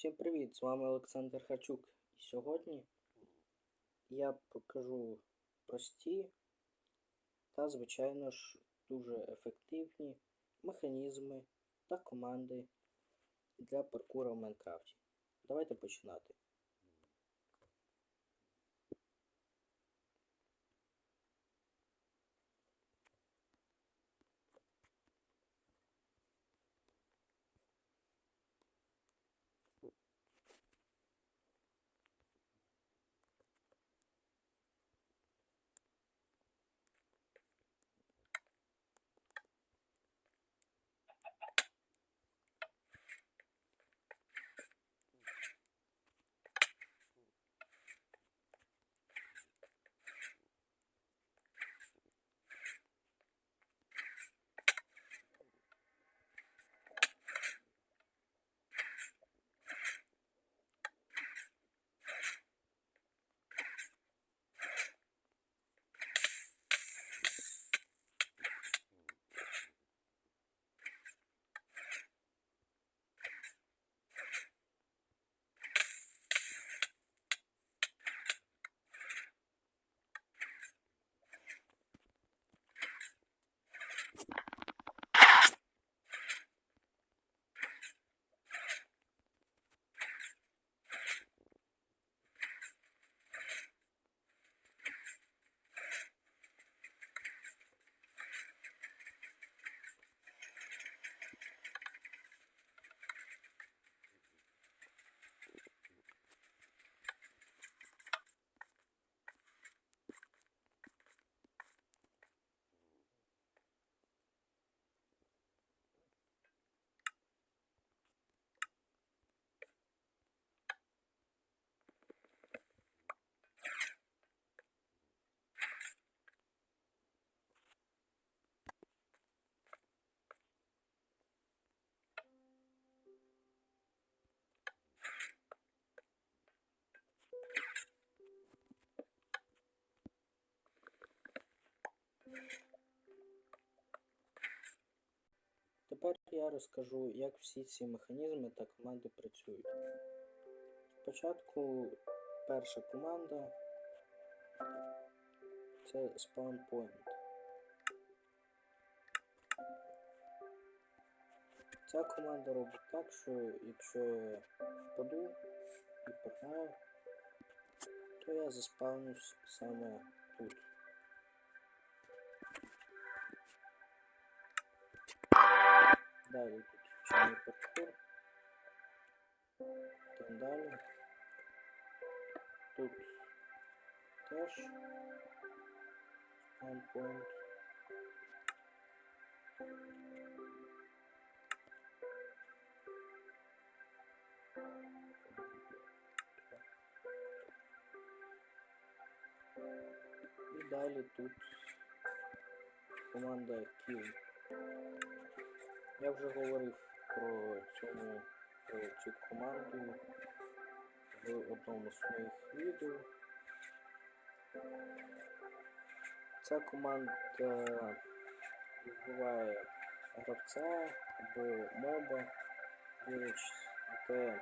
Всім привіт! З вами Олександр Хачук. І сьогодні я покажу прості та, звичайно ж, дуже ефективні механізми та команди для паркура в Майнкрафті. Давайте починати. Я розкажу, як всі ці механізми та команди працюють. Спочатку перша команда це Spawn Point. Ця команда робить так, що якщо я впаду і погнаю, то я заспавнюсь саме тут. Далі тут вчений паркур. Там далі. Тут теж спаунпоінт. І далі тут команда Kill. Я вже говорив про цьому про цю команду в одному з своїх відео. Ця команда вбиває гравця або моба, на те,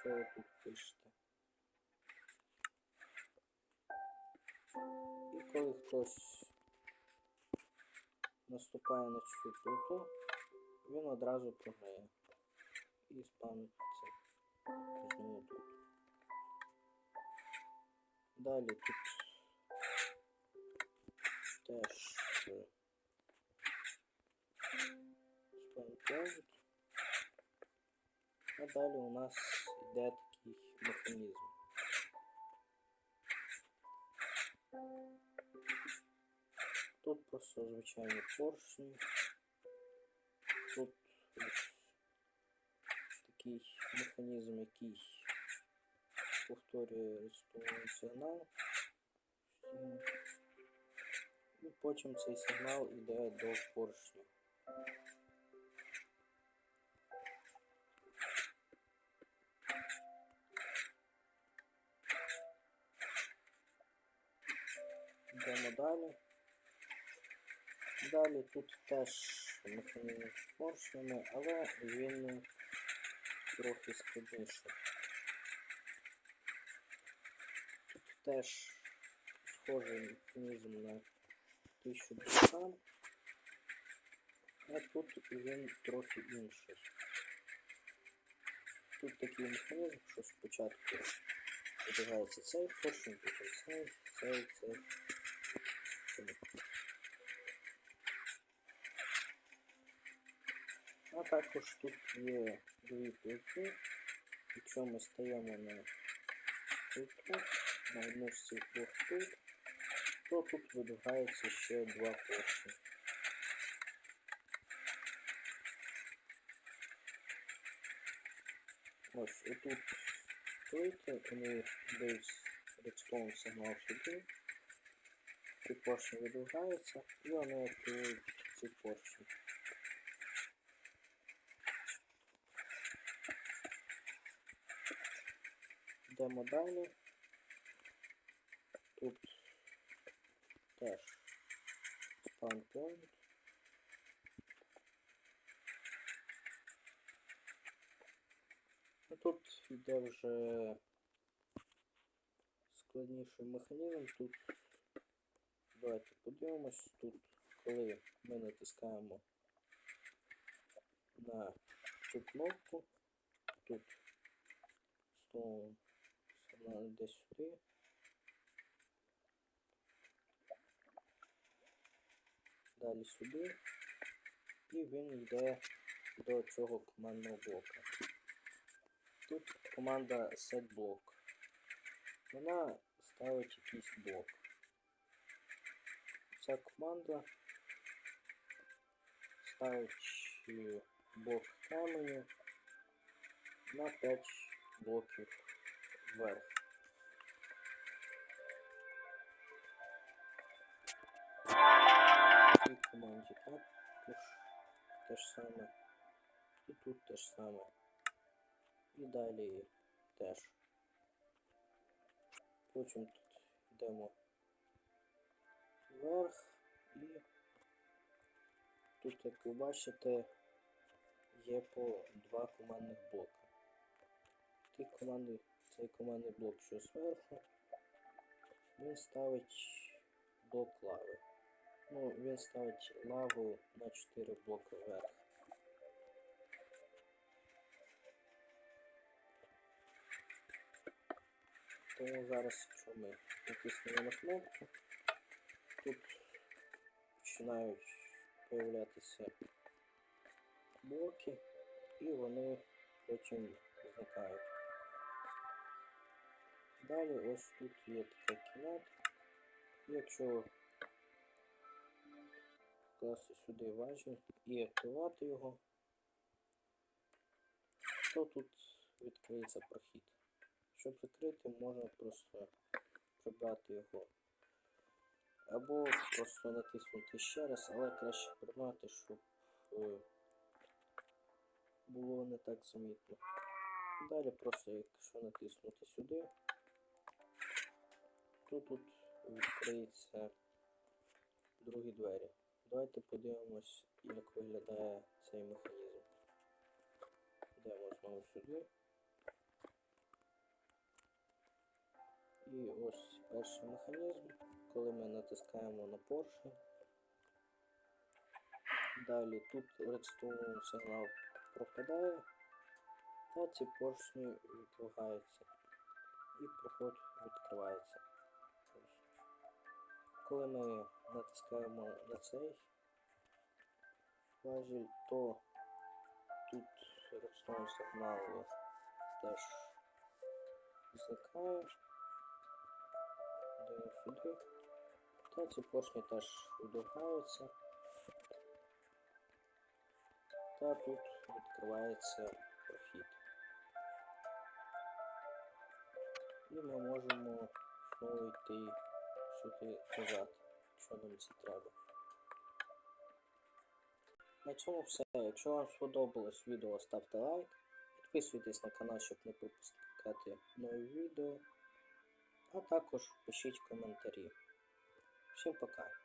що ви тут пишете. І коли хтось наступає на цю плиту, він одразу програє. І спавниться знову тут. Далі тут теж е, спаунпоінт. А далі у нас йде такий механізм. Тут просто звичайні поршні. Такий механізм, який повторює рестовий сигнал. І потім цей сигнал йде до поршню. Йдемо далі. Далі тут теж механізм з поршнями, але він трохи складніше. Тут теж схожий механізм на 1200, а тут він трохи інший. Тут такий механізм, що спочатку відбувається цей, потім цей, цей, цей. цей. А також тут є дві плити. Якщо ми стаємо на плиту, на одну з цих двох плит, то тут видвигається ще два поршні. Ось отут плити, вони дають редстоун сигнал сюди. Ці поршні видвигаються і вони активують ці поршні. Йдемо далі. Тут теж spawn point. Ну, тут йде вже складніший механізм. Тут давайте подивимось. Тут, коли ми натискаємо на цю кнопку, тут стол сигнал йде сюди. Далі сюди. І він йде до цього командного блока. Тут команда setBlock. Вона ставить якийсь блок. Ця команда ставить блок каменю на 5 блоків вверх. В цій команді також те ж саме. І тут те ж саме. І далі теж. Потім тут йдемо вверх і тут, як ви бачите, є по два командних блока. Ті команди, цей командний блок, що зверху, він ставить блок лави. Ну, він ставить лаву на 4 блоки вверх. Тому зараз, якщо ми натиснемо на кнопку, тут починають появлятися блоки і вони потім зникають. Далі ось тут є така кімната. Якщо класти сюди важіль і активувати його, то тут відкриється прохід. Щоб закрити, можна просто прибрати його. Або просто натиснути ще раз, але краще прибрати, щоб е, було не так замітно. Далі просто, якщо натиснути сюди, то тут відкриється другі двері. Давайте подивимось, як виглядає цей механізм. Йдемо знову сюди. І ось перший механізм, коли ми натискаємо на поршень. Далі тут редстоун сигнал пропадає, та ці поршні відкриваються і проход відкривається. Коли ми натискаємо на цей важіль, то тут редстоун сигнал теж зникає. Йдемо сюди. Та ці поршні теж видовгаються. Та тут відкривається прохід. І ми можемо знову йти сюди назад, що нам це треба. На цьому все. Якщо вам сподобалось відео, ставте лайк. Підписуйтесь на канал, щоб не пропускати нові відео. А також пишіть коментарі. Всім пока.